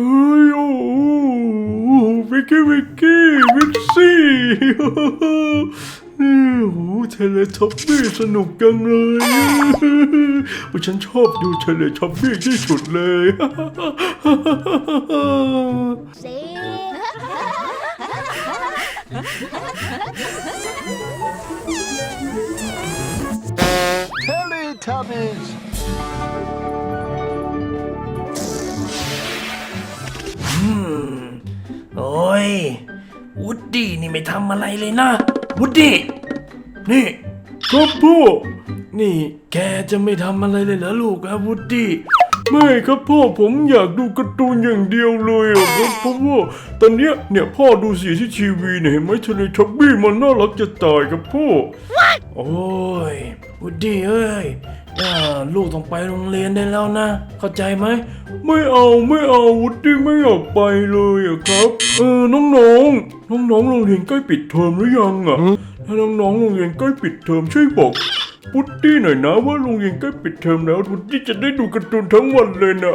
เฮ้ยโอ้วิกกี้วิกกี้วิกซี่นี่โอ้โหเทเลทอปปี้สนุกจังเลยฉันชอบดูเทเลทอปปี้ที่สุดเลย Teletubbies. โอ้ยวูดดี้นี่ไม่ทำอะไรเลยนะวูดดี้นี่ครับพ่อนี่แกจะไม่ทำอะไรเลยเหรอลูกอะวูดดี้ไม่ครับพ่อผมอยากดูการ์ตูนอย่างเดียวเลยอะครับเพราะว่าตอนเนี้ยเนี่ยพ่อดูสีที่ทีวีเนี่ยเห็นไหมเทเลท็อปปี้มันน่ารักจะตายครับพ่อโอ้ยวูดดี้เอ้ย อ่าลูกต้องไปโรงเรียนได้แล้วนะ เข้าใจไหม ไม่เอาไม่เอาวุฒิไม่อยากไปเลยอะครับ เออน้องๆน้องๆโรงเรียนใกล้ปิดเทอมหรือยังอะถ้าน้องๆโรงเรียนใกล้ปิดเทอมช่วยบอกวุฒิหน่อยนะว่าโรงเรียนใกล้ปิดเทอมแล้ววุฒิจะได้ดูการ์ตูนทั้งวันเลยนะ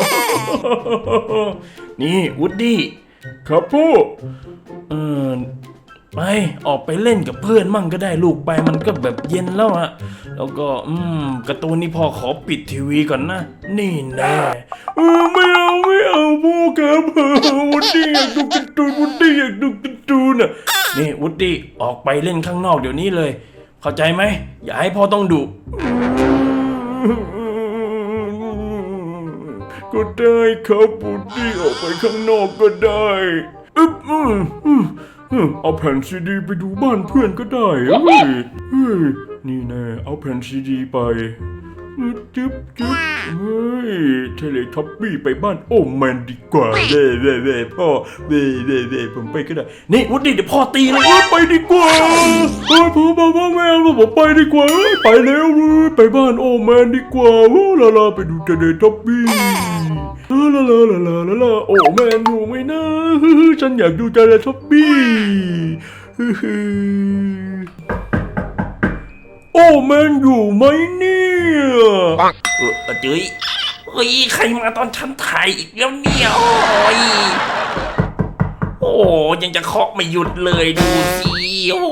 นี่วูดดี้ครับพ่อเออ ไปออกไปเล่นกับเพื่อนมั่งก็ได้ลูกไปมันก็แบบเย็นแล้วอะแล้วก็อืมการ์ตูนนี่พ่อขอปิดทีวีก่อนนะ นี่แน่เออไม่เอาไม่เอาพ่อครับวุฒิอยากดูการ์ตูนวุฒิอยากดูการ์ตูนอะนี่วูดดี้ออกไปเล่นข้างนอกเดี๋ยวนี้เลย เข้าใจไหมอย่าให้พ่อต้องดุก็ได้ครับวุฒิออกไปข้างนอกก็ได้อึ๊บอือืมอืม เอาแผ่นซีดีไปดูบ้านเพื่อนก็ได้เฮ้ยเฮ้ยนี่แน่เอาแผ่นซีดีไปจึ๊บจึ๊บเฮ้ยเทเลท็อปปี้ไปบ้านโอ้แมนดีกว่าเด้เด้เด้พ่อเด้เด้เด้ผมไปก็ได้ นี่วูดดี้เดี๋ยวพ่อตีเลยไปดีกว่าเฮ้ยพ่อบอกว่าแม่บอกไปดีกว่า ไปแล้วเว้ยไปบ้านโอ้แมนดีกว่าโอ้ลาลาไปดูเทเลท็อปปี้ ลาลาลาลาลาลาลาโอ้แมนอยู่ไหมนะฮึ่ยฉันอยากดูเทเลท็อปปี้ฮึ่ยโอ้แมนอยู่ไหมเนี่ยเออเออจุ้ยเฮ้ยใครมาตอนฉันถ่ายอีกแล้วเนี่ยโอ้ยโอ้ยังจะเคาะไม่หยุดเลยดูสิโอ้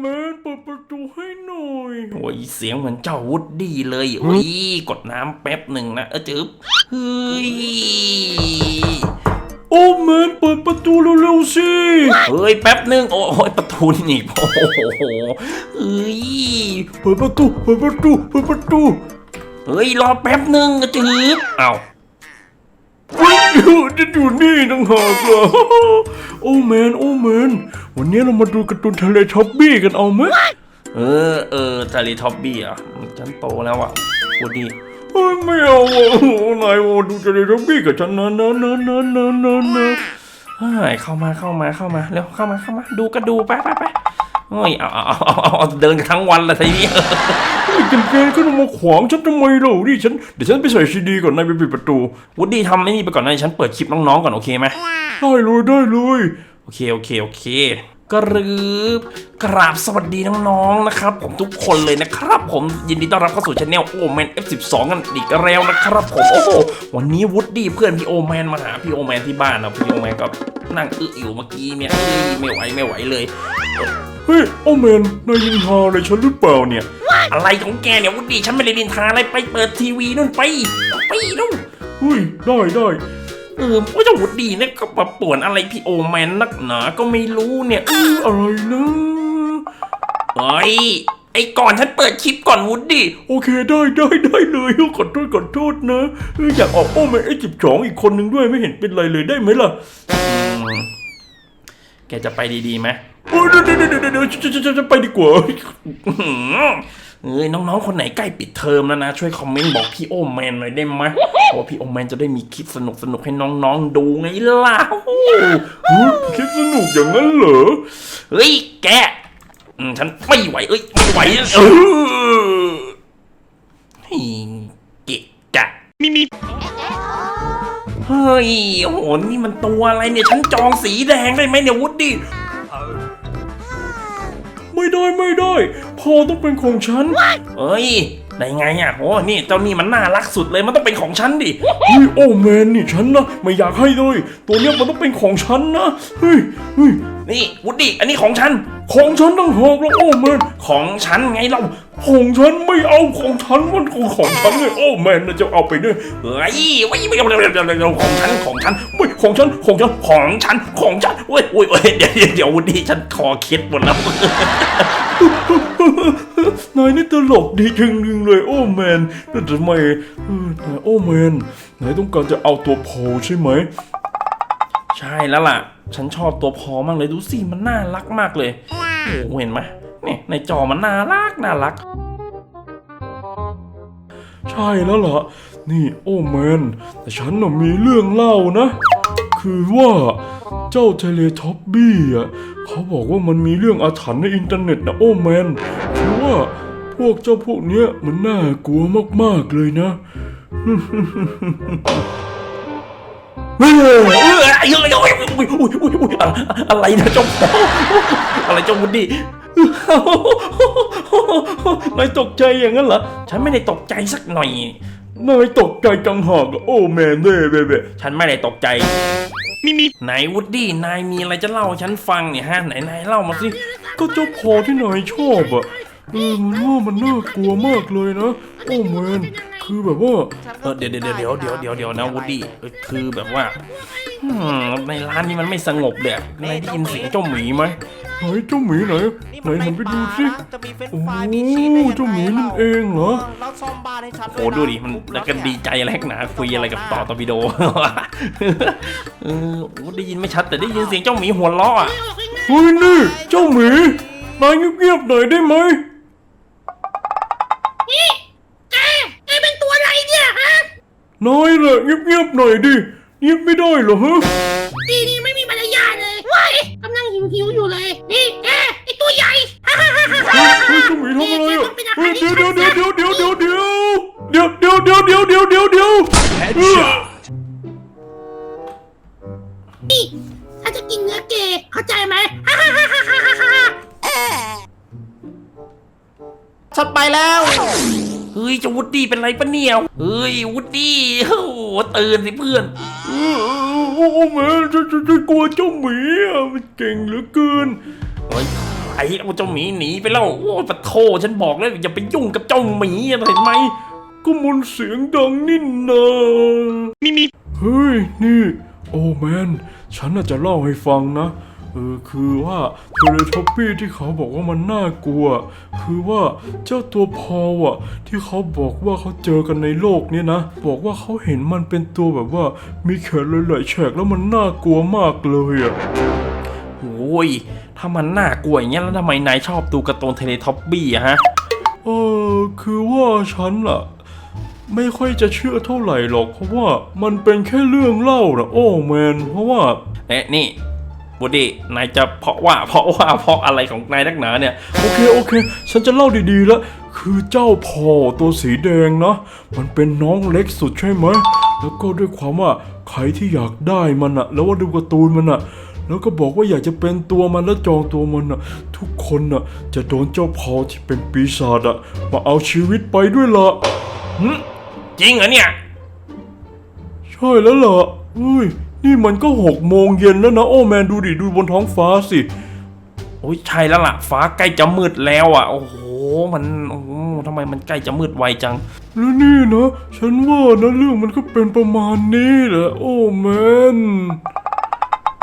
แมนเปิดประตูให้หน่อยโอ้ยเสียงเหมือนเจ้าวูดดี้เลยโอ้ยกดน้ำแป๊บหนึ่งนะเออจึ๊บเฮ้ยโอ้แมนเปิดประตูเร็วๆสิเฮ้ยแป๊บหนึ่งโอ้ยประตูนี่โอ้โหเฮ้ยเปิดประตูเปิดประตูเปิดประตูเฮ้ยรอแป๊บหนึ่งอะจึ๊บเอ้าวิ่งอยู่จะอยู่นี่ตั้งหากเหรอโอ้แมนโอ้แมน วันนี้เรามาดูการ์ตูนทะเลช็อปปี้กันเอาไหมเออเออทารีท็อปบี้อะฉันโตแล้วอะวูดดี้เฮ้ยไม่เอาอะโอ้นายโอ้ดูทะเลช็อปปี้กับฉันนะนะนะนะนะนะนะเฮ้ยเข้ามาเข้ามาเข้ามาเร็วเข้ามาเข้ามา ดูก็ดูไปไปไปเฮ้ยเอาเอาเอาเอาเอาเดินกันทั้งวันละทีนี้เฮ้ยกันแกก็มาขวางฉันทำไมเล่านี่ฉันเดี๋ยวฉันไปใส่ซีดีก่อนนายไปปิดประตูวูดดี้ทำไอ้นี่ไปก่อนนะฉันเปิดคลิปน้องๆก่อนโอเคไหมได้เลยได้เลย โอเค โอเค โอเคกรึบกราบสวัสดีน้องๆนะครับ ผมทุกคนเลยนะครับ ผมยินดีต้อนรับเข้าสู่ช anel โอแมน F12 กันอีกแล้วนะครับ ผมโอ้โหวันนี้วูดดี้เพื่อนพี่โอแมนมาหาพี่โอแมนที่บ้านนะพี่โอแมนก็นั่งอึอยู่เมื่อกี้เนี่ยเอ้ยไม่ไหวไม่ไหวเลยเฮ้ยโอ้แมนนายยิงฮาอะไรฉันหรือเปล่าเนี่ย อะไรของแกเนี่ยวูดดี้ฉันไม่ได้ดินทาอะไรไปเปิดทีวีนู่นไปไปนู่นเฮ้ยได้ได้ เออว่าจะวูดดี้เนี่ยก็มาป่วนอะไรพี่โอแมนนักหนา ก็ไม่รู้เนี่ยเอ้ยอะไรนะเฮ้ยไอ้ก่อนฉันเปิดคลิปก่อนวูดดี้โอเคได้ได้ได้เลยขอโทษขอโทษนะ อยากออกโอ้แมนไอ้จิบสองอีกคนหนึ่งด้วยไม่เห็นเป็นไรเลยได้ไหมล่ะ แกจะไปดีๆไหมโอ้เดี๋ยวเดี๋ยวเดี๋ยวจะไปดีกว่า เอ้ยน้องๆ คนไหนใกล้ปิดเทอมแล้วนะ ช่วยคอมเมนต์บอกพี่โอแมนหน่อยได้ไหมเพราะว่าพี่โอแมนจะได้มีคลิปสนุกๆให้น้องๆดูไงล่ะเฮ้ยคิดสนุกอย่างนั้นเหรอเฮ้ยแกอืมฉันไม่ไหวเอ้ยไม่ไหวเออเฮ้ยเกะกะมิมิเฮ้ยโอ้โหนี่มันตัวอะไรเนี่ย ฉันจองสีแดงได้ไหมเนี่ยวูดดี้ ไม่ได้ไม่ได้พ่อต้องเป็นของฉันเอ้ยได้ไงอะโอ้นี่เจ้านี่มันน่ารักสุดเลยมันต้องเป็นของฉันดิเฮ้ยโอ้แมนนี่ฉันนะไม่อยากให้เลย ตัวเนี้ยมันต้องเป็นของฉันนะเฮ้ยเฮ้ย นี่วุฒิอันนี้ของฉัน ของฉันต้องหอกแล้วโอ้แมนของฉันไงเราของฉันไม่เอาของฉันมันของของฉันเลยโอ้แมนนะจะเอาไปด้วยเฮ้ยไม่ไม่ไม่ของฉันของฉันไม่ของฉันของฉันของฉันของฉันเว้ยเว้ยเดี๋ยวเดี๋ยวเดี๋ยววุฒิฉันคอคล็ดหมดแล้วนายนี่ตลกดีจริงๆเลยโอ้แมนแต่ทำไมนายโอ้แมนนายต้องการจะเอาตัวโพใช่ไหม ใช่แล้วล่ะ ฉันชอบตัวพอมากเลยดูสิมันน่ารักมากเลยโอ้เห็นไหมเนี่ยในจอมันน่ารักน่ารัก ใช่แล้วล่ะ นี่โอ้แมนแต่ฉันน่ะมีเรื่องเล่านะ คือว่าเจ้าเทเลท็อปบี้อะเขาบอกว่ามันมีเรื่องอาถรรพ์ในอินเทอร์เน็ตนะโอ้แมนคือว่าพวกเจ้าพวกเนี้ยมันน่ากลัวมากๆเลยนะ เฮ้ยอะไรนะเจ้าพออะไรเจ้าวุฒินายตกใจอย่างนั้นเหรอ ฉันไม่ได้ตกใจสักหน่อยนายตกใจจังหากอะโอ้แมนเด้เบ้เบ้ฉันไม่ได้ตกใจมีมีไหนวุฒินายมีอะไรจะเล่าฉันฟังเนี่ยฮะไหนนายเล่ามาสิ ก็เจ้าพอที่นายชอบอะเออมันว่ามันน่ากลัวมากเลยนะ โอ้แมน คือแบบว่าเออเดี๋ยวเดี๋ยวเดี๋ยวเดี๋ยวเดี๋ยวเดี๋ยวนะวูดดี้เออคือแบบว่าอืมในร้านนี้มันไม่สงบเลยอะนายได้ยินเสียงเจ้าหมีไหมไหนเจ้าหมีไหนนี่ไหนมันหันไปดูสิ จะมีเฟรนช์โอ้ฟรายมีชีสด้วยเจ้าหมีนั่นเองเหรอแล้วซ่อมบ้านให้ฉันโอ้ดูดิมันแล้วก็ดีใจอะไรหนาคุยอะไรกับต่อตอร์ปิโดเออโอ้ได้ยินไม่ชัดแต่ได้ยินเสียงเจ้าหมีหัวเราะอะเฮ้ยนี่เจ้าหมีนายเงียบๆหน่อยได้ไหม นายแหละเงียบๆหน่อยดิเงียบไม่ได้เหรอฮะดีนี่ไม่มีมารยาทเลยว้ายกำลังหิวหิวๆอยู่เลย นี่แกไอตัวใหญ่ฮ่าฮ่าฮ่าฮ่าฮ่าเฮ้ยเจ้าหมีทำอะไรอะเฮ้ยเดี๋ยวเดี๋ยวเดี๋ยวเดี๋ยวเดี๋ยวเดี๋ยวเดี๋ยวเดี๋ยวเดี๋ยวเดี๋ยวเดี๋ยวเดี๋ยวเดี๋ยวเดี๋ยวเดี๋ยวนี่ถ้าจะกินเนื้อเกย์เข้าใจไหมฮ่าฮ่าฮ่าฮ่าฮ่าฮ่าฉันไปแล้ว เฮ้ยเจ้าวูดดี้เป็นไรปะเนี่ยเฮ้ยวูดดี้โอ้โหตื่นสิเพื่อนเออโอ้แม่ฉันฉันฉันกลัวเจ้าหมีอะมันเก่งเหลือเกินเฮ้ยไอ้เอาเจ้าหมีหนีไปแล้วโอ้ปะโทฉันบอกแล้วอย่าไปยุ่งกับเจ้าหมีอะเห็นไหมก็มันเสียงดังนี่นามีมีเฮ้ยนี่ โอ้แมนฉันน่าจะเล่าให้ฟังนะ เออคือว่าเทเลทอปปี้ที่เขาบอกว่ามันน่ากลัว คือว่าเจ้าตัวพอลอะที่เขาบอกว่าเขาเจอกันในโลกเนี้ยนะ บอกว่าเขาเห็นมันเป็นตัวแบบว่ามีแขนหลายๆแฉกแล้วมันน่ากลัวมากเลยอะโอ้ยถ้ามันน่ากลัวอย่างเงี้ยแล้วทำไมนายชอบดูการ์ตูนเทเลท็อปบี้อะฮะเออคือว่าฉันล่ะไม่ค่อยจะเชื่อเท่าไหร่หรอกเพราะว่ามันเป็นแค่เรื่องเล่านะโอ้แมนเพราะว่าเอ๊ะนี่ บูดี้นายจะเพราะว่าเพราะว่าเพราะอะไรของนายนักหนาเนี่ย โอเคโอเค ฉันจะเล่าดีๆแล้ว คือเจ้าพอตัวสีแดงนะ มันเป็นน้องเล็กสุดใช่ไหม แล้วก็ด้วยความว่าใครที่อยากได้มันอะแล้วว่าดูการ์ตูนมันอะแล้วก็บอกว่าอยากจะเป็นตัวมันแล้วจองตัวมันอะทุกคนอะจะโดนเจ้าพอที่เป็นปีศาจอะมาเอาชีวิตไปด้วยละจริงเหรอเนี่ย ใช่แล้วล่ะเฮ้ย นี่มันก็หกโมงเย็นแล้วนะ โอ้แมนดูดิดูบนท้องฟ้าสิโอ้ยใช่แล้วล่ะ ฟ้าใกล้จะมืดแล้วอะ โอ้โหมันโอ้โหทำไมมันใกล้จะมืดไวจังแล้วนี่นะฉันว่านะเรื่องมันก็เป็นประมาณนี้แหละโอ้แมน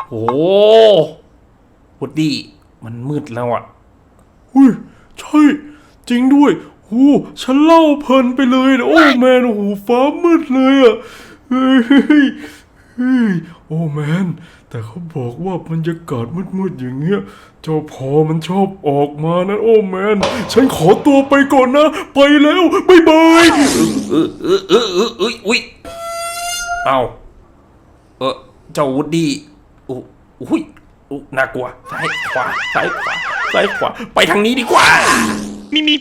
โอ้วูดดี้มันมืดแล้วอะอุ้ยใช่ จริงด้วยโอ้ฉันเล่าเพลินไปเลยนะโอ้แมนโอ้โหฟ้ามืดเลยอะเฮ้ย เฮ้ยโอ้แมน แต่เขาบอกว่าบรรยากาศมืดๆอย่างเงี้ย เจ้าพอมันชอบออกมานะ โอ้แมน ฉันขอตัวไปก่อนนะ ไปแล้วบ๊ายบายเออเออเออเออเอออุ้ยเอาเออเจ้าวูดดี้อู้อุ้ยน่ากลัวซ้ายขวาซ้ายขวาซ้ายขวา ไปทางนี้ดีกว่ามีมี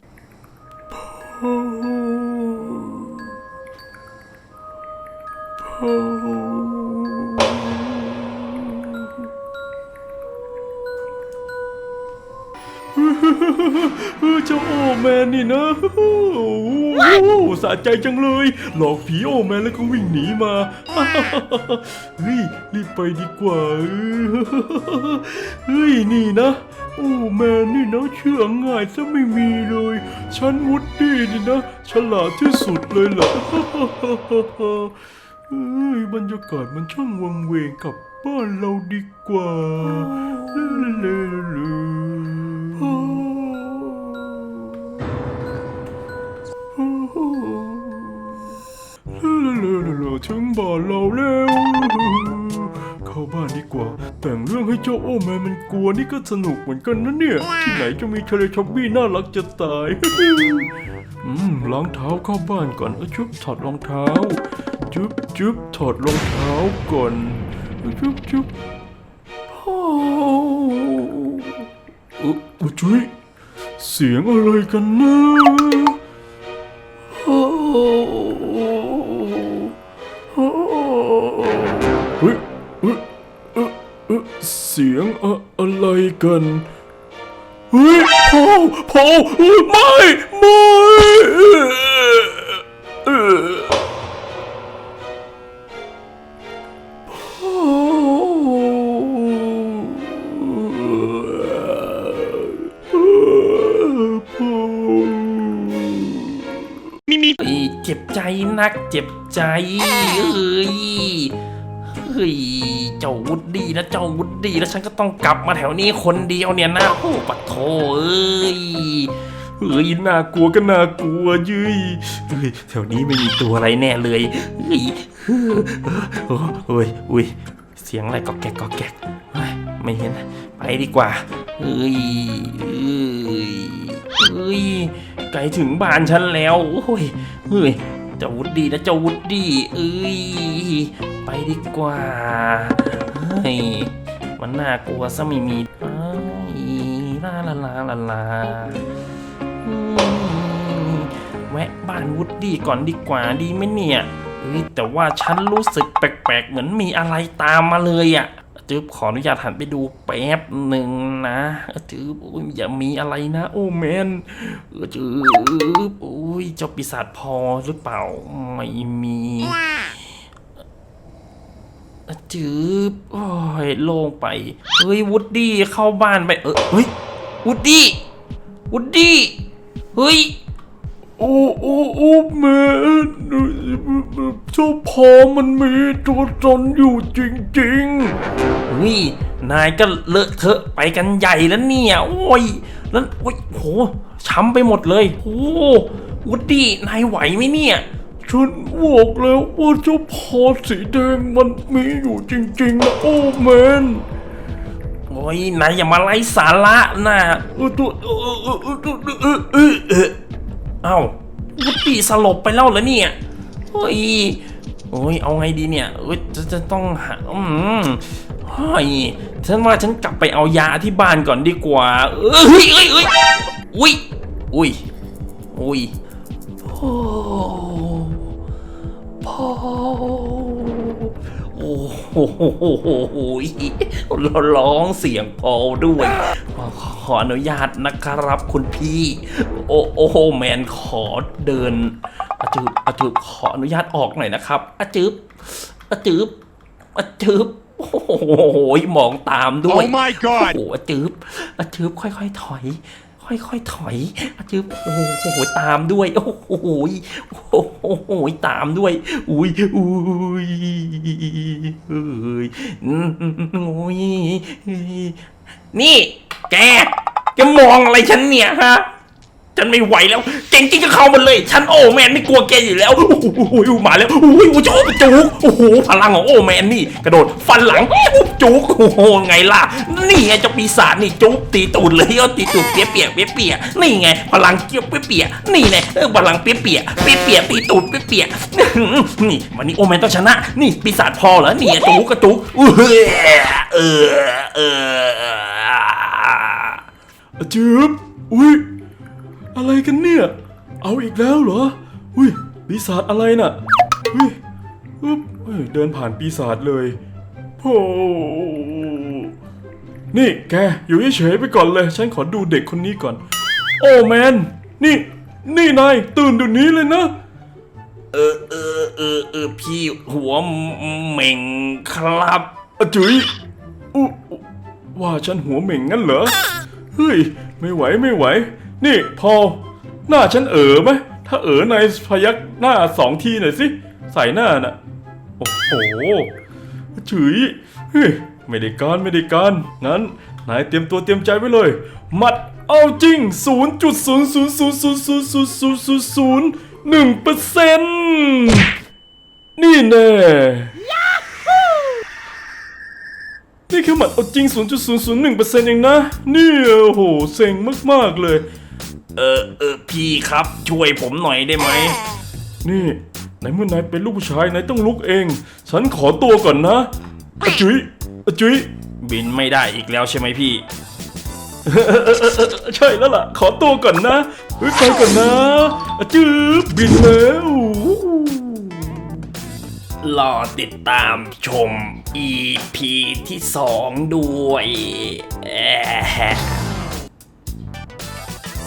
ใจจังเลย หลอกผีโอแมนแล้วก็วิ่งหนีมา เฮ้ย รีบไปดีกว่า เฮ้ย นี่นะ โอ้แมนนี่นะเชื่อง่ายซะไม่มีเลย ฉันวุดดี้นี่นะ ฉลาดที่สุดเลยล่ะเฮ้ยบรรยากาศมันช่างวังเวงกลับบ้านเราดีกว่าลาลาลาลา ถึงบ้านเราแล้วเข้าบ้านดีกว่า แต่งเรื่องให้เจ้าโอแมนมันกลัวนี่ก็สนุกเหมือนกันนะเนี่ย ที่ไหนจะมีเทเลชอบบี้น่ารักจะตาย อืมล้างเท้าเข้าบ้านก่อนเออชุบถอดรองเท้า จุ๊บจุ๊บถอดรองเท้าก่อนเออจุ๊บจุ๊บโอ้เออเออจุ๊ยเสียงอะไรกันนะ เสียงอะอะไรกันเฮ้ยพอพอไม่ไม่เออพอพอมีมีเจ็บใจนักเจ็บใจเอ้ยเฮ้ย เจ้าวุดดี้นะเจ้าวุดดี้แล้วฉันก็ต้องกลับมาแถวนี้คนเดียวเนี่ยนะโอ้ปะโถเอ้ยเฮ้ยน่ากลัวก็น่ากลัวยืยเฮ้ยแถวนี้ไม่มีตัวอะไรแน่เลยเฮ้ยโอ้โอ้ยอุ้ยเสียงอะไรก็แกกก็แกกไม่เห็นไปดีกว่าเฮ้ยเฮ้ยเฮ้ยไกลถึงบ้านฉันแล้วโอ้ยเฮ้ย จ้าวุดดี้นะเจ้าวุดดี้เอ้ยไปดีกว่าเฮ้ยมันน่ากลัวซะไม่มีลาลาลาลาลาแวะบ้านวุดดี้ก่อนดีกว่าดีไหมเนี่ยเฮ้ยแต่ว่าฉันรู้สึกแปลกๆ เหมือนมีอะไรตามมาเลยอะ่ะ จืบขออนุญาตหันไปดูแป๊บหนึ่งนะจืบอ้ยอย่ามีอะไรนะ โอ้แมนเออจืบโอ้ยเจ้าปีศาจพอหรือเปล่าไม่มีจืบโอ้ยโล่งไป เฮ้ยวุดดี้เข้าบ้านไป เออเฮ้ยวุดดี้วุดดี้เฮ้ย โอ้โอ้โอ้แม่เจ้าพอมันมีตัวตนอยู่จริงเฮ้ยนายก็เลอะเทอะไปกันใหญ่แล้วเนี่ย โอ้ย แล้วโอ้ยโหช้ำไปหมดเลยโอ้วุดดี้นายไหวไหมเนี่ยๆฉันบอกแล้วว่าเจ้าพอสีแดงมันมีอยู่จริงๆนะโอ้แมนโอ้ยนายอย่ามาไล่สาระนะเออตัวเอ้าวุฒิสลบไปแล้วเหรอเนี่ยโอ้ยโอ้ยเอาไงดีเนี่ยเอ้ยจะจะต้องหาอืมเฮ้ยฉันว่าฉันกลับไปเอายาที่บ้านก่อนดีกว่า เอ้ยเอ้ยเอ้ยอุ้ยอุ้ยอุ้ยโอ้พ่อ โอ้โหเราร้องเสียงพอด้วย ขออนุญาตนะครับคุณพี่ โอโอโหแมนขอเดินอาจืบอาจืบขออนุญาตออกหน่อยนะครับอาจืบอาจืบอาจืบโอ้โหมองตามด้วย Oh my god โอ้อาจืบอาจืบค่อยๆถอย ค่อยๆถอยอาจืบโอ้โหตามด้วย โอ้โหโอ้โหตามด้วย อุ้ยอุ้ยเอ้ยโอ้ยนี่ แกแกมองอะไรฉันเนี่ยฮะ ฉันไม่ไหวแล้ว เก่งจริงก็เข้ามาเลย ฉันโอแมนไม่กลัวแกอยู่แล้ว โอ้โหมาแล้ว โอ้ยจุกจุกโอ้โห พลังของโอแมนนี่ กระโดดฟันหลังจุกโอ้โห ไงล่ะ นี่ไงเจ้าปีศาจนี่จุกตีตูดเลยเอาตีตูดเปียเปียกเปียเปียกนี่ไง พลังเกี่ยวเปียเปียกนี่ไงพลังเปียเปียกเปียเปียกตีตูดเปียเปียกนี่ วันนี้โอแมนต้องชนะ นี่ปีศาจพอเหรอ นี่จุกกระจุกเออ เออเอออาจืบอุ้ย อะไรกันเนี่ย เอาอีกแล้วเหรอ อุ้ย ปีศาจอะไรน่ะ อุ้ยอึ๊บเฮ้ยเดินผ่านปีศาจเลยโอ้นี่แก อยู่เฉยๆไปก่อนเลย ฉันขอดูเด็กคนนี้ก่อน โอ้แมน นี่ นี่นาย ตื่นเดี๋ยวนี้เลยนะ เออเออเออเออพี่หัวเหม่งครับอะจุ๋ยอุอุว่าฉันหัวเหม่งงั้นเหรอ เฮ้ย ไม่ไหวไม่ไหว นี่พอหน้าฉันเอ๋อไหมถ้าเอ๋อนายพยักหน้าสองทีหน่อยสิ ใส่หน้าน่ะ โอ้โหจุ๋ยเฮ้ยไม่ได้การไม่ได้การงั้นนายเตรียมตัวเตรียมใจไว้เลย มัดเอาจริง 0.000000001เปอร์เซ็นต์นี่แน่นี่แค่หมัดเอาจริง 0.001%เองนะ นี่โอ้โห เซ็งมาก ๆ เลย เออเออพี่ครับช่วยผมหน่อยได้ไหม นี่ในเมื่อนายเป็นลูกผู้ชายนายต้องลุกเอง ฉันขอตัวก่อนนะอะจุ๋ยอะจุ๋ยบินไม่ได้อีกแล้วใช่ไหมพี่ ใช่แล้วล่ะ ขอตัวก่อนนะเฮ้ยไปก่อนนะอะจืบบินแล้วรอติดตามชม EP ที่สองด้วยแอะ